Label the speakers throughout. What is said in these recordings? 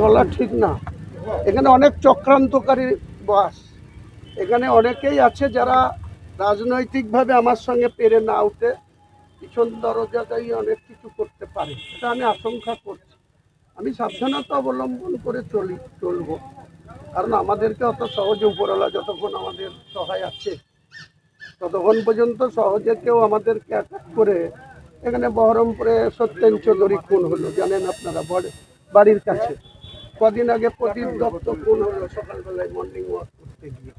Speaker 1: বলা ঠিক না। এখানে অনেক চক্রান্তকারী বাস। এখানে অনেকেই আছে যারা রাজনৈতিকভাবে আমার সঙ্গে পেরে না উঠে পিছন দরজাটাই অনেক কিছু করতে পারে। এটা আমি আশঙ্কা করছি। আমি সাবধানতা অবলম্বন করে চলি, চলবো। কারণ আমাদেরকে অত সহজে উপরওয়ালা যতক্ষণ আমাদের সহায় আছে, ততক্ষণ পর্যন্ত সহজে কেউ আমাদেরকে অ্যাটাক করে এখানে বহরমপুরে সত্যেন চৌধুরী খুন হলো, জানেন আপনারা বড় বাড়ির কাছে। কদিন আগে প্রদীপ দত্ত খুন হলো, সকালবেলায় মর্নিং ওয়াক করতে গিয়ে।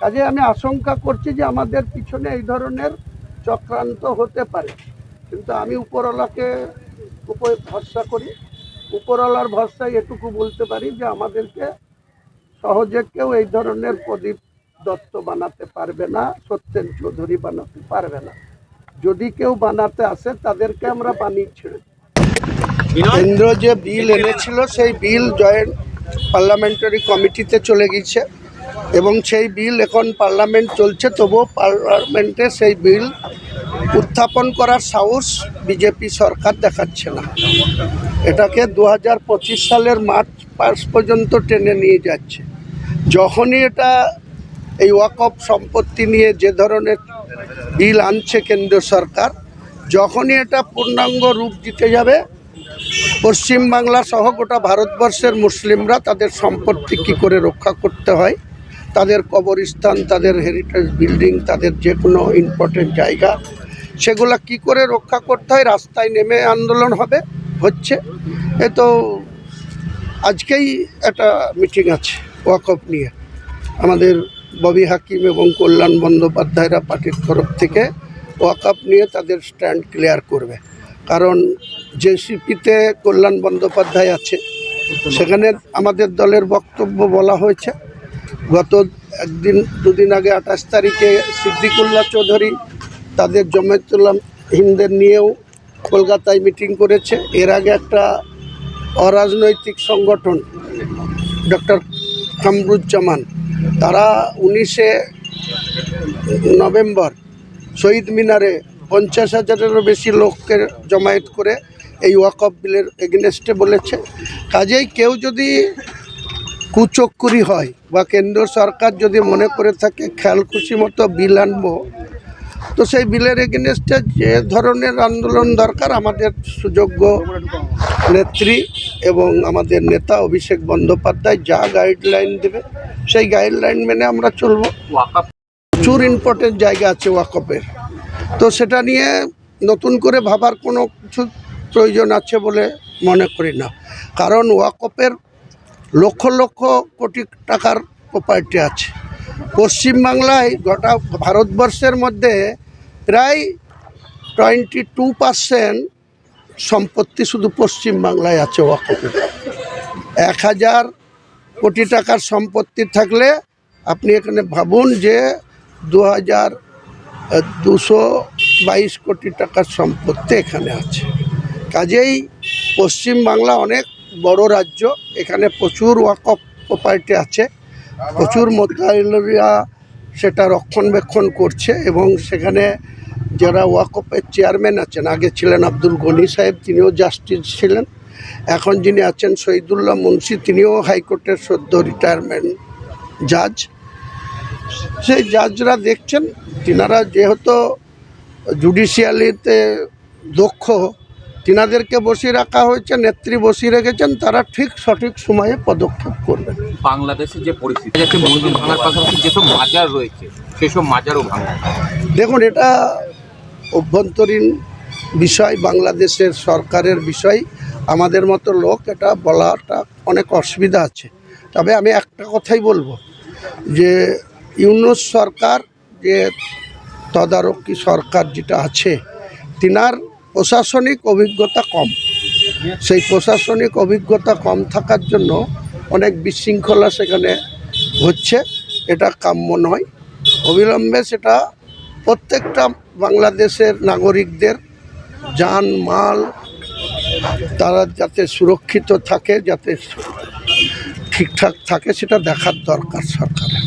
Speaker 1: কাজে আমি আশঙ্কা করছি যে আমাদের পিছনে এই ধরনের চক্রান্ত হতে পারে। কিন্তু আমি উপরওয়ালাকে উপরে ভরসা করি। উপরওয়ালার ভরসায় এটুকু বলতে পারি যে আমাদেরকে সহজে কেউ এই ধরনের প্রদীপ দত্ত বানাতে পারবে না, সত্যেন চৌধুরী বানাতে পারবে না। যদি কেউ বানাতে আসে, তাদেরকে আমরা বানিয়ে ছেড়ে। কেন্দ্র যে বিল এনেছিল সেই বিল জয়েন্ট পার্লামেন্টারি কমিটিতে চলে গেছে এবং সেই বিল এখন পার্লামেন্ট চলছে তবুও পার্লামেন্টে সেই বিল উত্থাপন করার সাহস বিজেপি সরকার দেখাচ্ছে না। এটাকে দু হাজার পঁচিশ সালের মার্চ পাস পর্যন্ত টেনে নিয়ে যাচ্ছে। যখনই এটা এই ওয়াকফ সম্পত্তি নিয়ে যে ধরনের বিল আনছে কেন্দ্র সরকার যখনই এটা পূর্ণাঙ্গ রূপ দিতে যাবে পশ্চিমবাংলা সহ গোটা ভারতবর্ষের মুসলিমরা তাদের সম্পত্তি কী করে রক্ষা করতে হয়? তাদের কবরস্থান, তাদের হেরিটেজ বিল্ডিং তাদের যে কোনো ইম্পর্টেন্ট জায়গা, সেগুলা কি করে রক্ষা করতে হয়? রাস্তায় নেমে আন্দোলন হবে, হচ্ছে। এ তো আজকেই একটা মিটিং আছে, ওয়াকফ নিয়ে। আমাদের ববি হাকিম এবং কল্যাণ বন্দ্যোপাধ্যায়রা পার্টির তরফ থেকে ওয়াকআপ নিয়ে তাদের স্ট্যান্ড ক্লিয়ার করবে। কারণ জেসিপিতে কল্যাণ বন্দ্যোপাধ্যায় আছে। সেখানে আমাদের দলের বক্তব্য বলা হয়েছে। গত একদিন, দুদিন আগে আঠাশ তারিখে সিদ্দিকুল্লাহ চৌধুরী তাদের জমেতুল্লাহ হিন্দের নিয়েও কলকাতায় মিটিং করেছে। এর আগে একটা অরাজনৈতিক সংগঠন, ডক্টর কামরুজ্জামান তারা উনিশে নভেম্বর শহীদ মিনারে পঞ্চাশ হাজারেরও বেশি লোককে জমায়েত করে এই ওয়াকফ বিলের এগেনস্টে বলেছে। কাজেই কেউ যদি কুচক্কুরি হয় বা কেন্দ্র সরকার যদি মনে করে থাকে খেয়াল খুশি মতো বিল আনব তো সেই বিলের এগেনস্টে যে ধরনের আন্দোলন দরকার আমাদের সুযোগ্য নেত্রী এবং আমাদের নেতা অভিষেক বন্দ্যোপাধ্যায় যা গাইডলাইন দেবে সেই গাইডলাইন মেনে আমরা চলবো। প্রচুর ইম্পর্টেন্ট জায়গা আছে ওয়াকপের তো সেটা নিয়ে নতুন করে ভাবার কোনো কিছু প্রয়োজন আছে বলে মনে করি না। কারণ ওয়াকপের লক্ষ লক্ষ কোটি টাকার প্রপার্টি আছে। পশ্চিমবাংলায় গোটা ভারতবর্ষের মধ্যে প্রায় টোয়েন্টি টু পার্সেন্ট সম্পত্তি শুধু পশ্চিমবাংলায় আছে ওয়াকপের এক হাজার কোটি টাকার সম্পত্তি থাকলে আপনি এখানে ভাবুন যে দু হাজার দুশো বাইশ কোটি টাকার সম্পত্তি এখানে আছে। কাজেই পশ্চিমবাংলা অনেক বড় রাজ্য, এখানে প্রচুর ওয়াকফ প্রপার্টি আছে। প্রচুর মোতায়েলরা সেটা রক্ষণবেক্ষণ করছে এবং সেখানে যারা ওয়াকফের চেয়ারম্যান আছেন, আগে ছিলেন আব্দুল গনি সাহেব, তিনিও জাস্টিস ছিলেন। এখন যিনি আছেন শহীদুল্লাহ মুন্সি, তিনিও হাইকোর্টের সদ্য রিটায়ারমেন্ট জাজ সেই জাজরা দেখছেন, তিনারা যেহেতু জুডিশিয়ালিতে দক্ষ তিনাদেরকে বসিয়ে রাখা হয়েছে নেত্রী বসিয়ে রেখেছেন তারা ঠিক সঠিক সময়ে পদক্ষেপ করবেন।
Speaker 2: বাংলাদেশের যে পরিস্থিতি যাচ্ছে ভাঙার পাশাপাশি যেসব মাজার রয়েছে সেসব মাজারও ভাঙা।
Speaker 1: দেখুন এটা অভ্যন্তরীণ বিষয় বাংলাদেশের সরকারের বিষয় আমাদের মতো লোক এটা বলাটা অনেক অসুবিধা আছে। তবে আমি একটা কথাই বলব যে ইউনুস সরকার যে তদারকি সরকার যেটা আছে তিনার প্রশাসনিক অভিজ্ঞতা কম। সেই প্রশাসনিক অভিজ্ঞতা কম থাকার জন্য অনেক বিশৃঙ্খলা সেখানে হচ্ছে, এটা কাম্য নয়। অবিলম্বে সেটা প্রত্যেকটা বাংলাদেশের নাগরিকদের যান মাল তারা যাতে সুরক্ষিত থাকে, যাতে ঠিকঠাক থাকে, সেটা দেখার দরকার সরকারের।